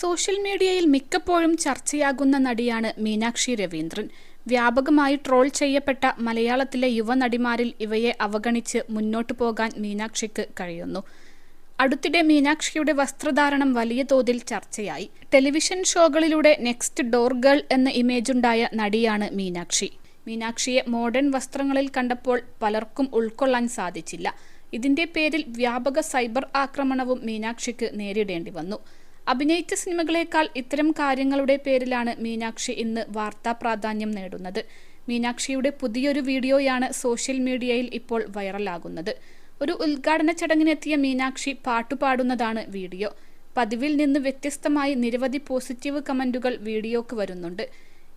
Social മീഡിയയിൽ മിക്കപ്പോഴും ചർച്ചയാകുന്ന നടിയാണ് മീനാക്ഷി രവീന്ദ്രൻ. വ്യാപകമായി ട്രോൾ ചെയ്യപ്പെട്ട മലയാളത്തിലെ യുവനടിമാരിൽ ഇവയെ അവഗണിച്ച് മുന്നോട്ടു പോകാൻ മീനാക്ഷിക്ക് കഴിയുന്നു. അടുത്തിടെ മീനാക്ഷിയുടെ വസ്ത്രധാരണം വലിയ തോതിൽ ചർച്ചയായി. ടെലിവിഷൻ ഷോകളിലൂടെ നെക്സ്റ്റ് ഡോർ ഗേൾ എന്ന ഇമേജുണ്ടായ നടിയാണ് മീനാക്ഷി. മീനാക്ഷിയെ മോഡേൺ വസ്ത്രങ്ങളിൽ കണ്ടപ്പോൾ പലർക്കും ഉൾക്കൊള്ളാൻ സാധിച്ചില്ല. ഇതിന്റെ പേരിൽ വ്യാപക സൈബർ ആക്രമണവും മീനാക്ഷിക്ക് നേരിടേണ്ടി വന്നു. അഭിനയിച്ച സിനിമകളേക്കാൾ ഇത്തരം കാര്യങ്ങളുടെ പേരിലാണ് മീനാക്ഷി ഇന്ന് വാർത്താ പ്രാധാന്യം നേടുന്നത്. മീനാക്ഷിയുടെ പുതിയൊരു വീഡിയോയാണ് സോഷ്യൽ മീഡിയയിൽ ഇപ്പോൾ വൈറലാകുന്നത്. ഒരു ഉദ്ഘാടന ചടങ്ങിനെത്തിയ മീനാക്ഷി പാട്ടുപാടുന്നതാണ് വീഡിയോ. പതിവിൽ നിന്ന് വ്യത്യസ്തമായി നിരവധി പോസിറ്റീവ് കമന്റുകൾ വീഡിയോക്ക് വരുന്നുണ്ട്.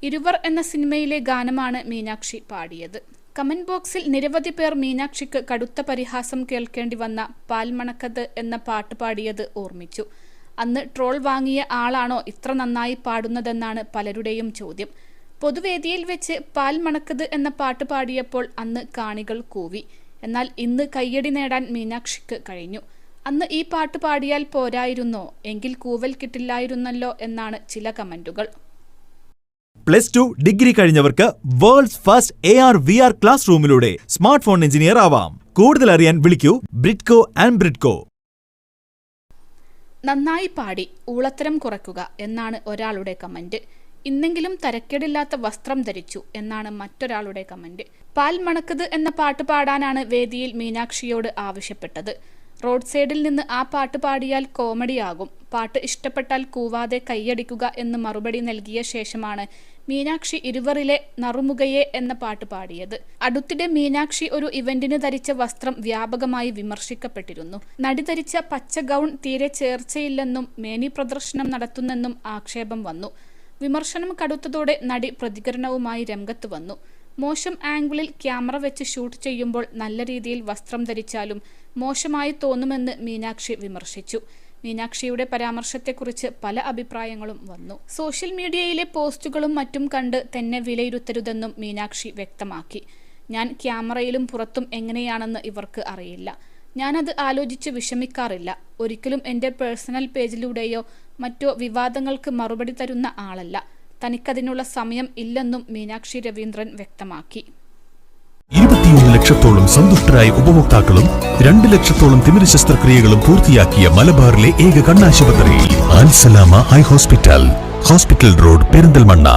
ഇരുവർ എന്ന സിനിമയിലെ ഗാനമാണ് മീനാക്ഷി പാടിയത്. കമന്റ് ബോക്സിൽ നിരവധി പേർ മീനാക്ഷിക്ക് കടുത്ത പരിഹാസം കേൾക്കേണ്ടി വന്ന പാൽമണക്കത് എന്ന പാട്ട് പാടിയത് ഓർമ്മിച്ചു. അന്ന് ട്രോൾ വാങ്ങിയ ആളാണോ ഇത്ര നന്നായി പാടുന്നതെന്നാണ് പലരുടെയും ചോദ്യം. പൊതുവേദിയിൽ വെച്ച് പാൽ മണക്കത് എന്ന പാട്ട് പാടിയപ്പോൾ അന്ന് കാണികൾ കൂവി. എന്നാൽ ഇന്ന് കയ്യടി നേടാൻ മീനാക്ഷിക്ക് കഴിഞ്ഞു. അന്ന് ഈ പാട്ട് പാടിയാൽ പോരായിരുന്നോ? എങ്കിൽ കൂവൽ കിട്ടില്ലായിരുന്നല്ലോ എന്നാണ് ചില കമന്റുകൾ. Plus two degree കഴിഞ്ഞവർക്ക് world's first A R V R classroom smartphone engineer ആവാം. കൂടുതൽ അറിയാൻ വിളിക്കൂ ബ്രിഡ്കോ ആൻഡ് ബ്രിഡ്കോ. നന്നായി പാടി ഊളത്തരം കുറയ്ക്കുക എന്നാണ് ഒരാളുടെ കമന്റ് ഇന്നെങ്കിലും തരക്കേടില്ലാത്ത വസ്ത്രം ധരിച്ചു എന്നാണ് മറ്റൊരാളുടെ കമന്റ് പാൽ മണക്കത് എന്ന പാട്ട് പാടാനാണ് വേദിയിൽ മീനാക്ഷിയോട് ആവശ്യപ്പെട്ടത്. റോഡ് സൈഡിൽ നിന്ന് ആ പാട്ട് പാടിയാൽ കോമഡിയാകും. പാട്ട് ഇഷ്ടപ്പെട്ടാൽ കൂവാതെ കൈയടിക്കുക എന്ന് മറുപടി നൽകിയ ശേഷമാണ് മീനാക്ഷി ഇരുവറിലെ നറുമുഖയെ എന്ന പാട്ട് പാടിയത്. അടുത്തിടെ മീനാക്ഷി ഒരു ഇവന്റിന് ധരിച്ച വസ്ത്രം വ്യാപകമായി വിമർശിക്കപ്പെട്ടിരുന്നു. നടി ധരിച്ച പച്ച ഗൗൺ തീരെ ചേർച്ചയില്ലെന്നും മേനി പ്രദർശനം നടത്തുന്നെന്നും ആക്ഷേപം വന്നു. വിമർശനം കടുത്തതോടെ നടി പ്രതികരണവുമായി രംഗത്ത് വന്നു. മോശം ആംഗിളിൽ ക്യാമറ വെച്ച് ഷൂട്ട് ചെയ്യുമ്പോൾ നല്ല രീതിയിൽ വസ്ത്രം ധരിച്ചാലും മോശമായി തോന്നുമെന്ന് മീനാക്ഷി വിമർശിച്ചു. മീനാക്ഷിയുടെ പരാമർശത്തെക്കുറിച്ച് പല അഭിപ്രായങ്ങളും വന്നു. സോഷ്യൽ മീഡിയയിലെ പോസ്റ്റുകളും മറ്റും കണ്ട് തന്നെ വിലയിരുത്തരുതെന്നും മീനാക്ഷി വ്യക്തമാക്കി. ഞാൻ ക്യാമറയിലും പുറത്തും എങ്ങനെയാണെന്ന് ഇവർക്ക് അറിയില്ല. ഞാനത് ആലോചിച്ച് വിഷമിക്കാറില്ല. ഒരിക്കലും എന്റെ പേഴ്സണൽ പേജിലൂടെയോ മറ്റോ വിവാദങ്ങൾക്ക് മറുപടി തരുന്ന ആളല്ല. തനിക്കതിനുള്ള സമയം ഇല്ലെന്നും മീനാക്ഷി രവീന്ദ്രൻ വ്യക്തമാക്കി. ഇരുപത്തിയൊന്ന് ലക്ഷത്തോളം സന്തുഷ്ടരായ ഉപഭോക്താക്കളും രണ്ട് ലക്ഷത്തോളം തിമിര ശസ്ത്രക്രിയകളും പൂർത്തിയാക്കിയ മലബാറിലെ ഏക കണ്ണാശുപത്രി Alsalama eye hospital hospital road Perinthalmanna.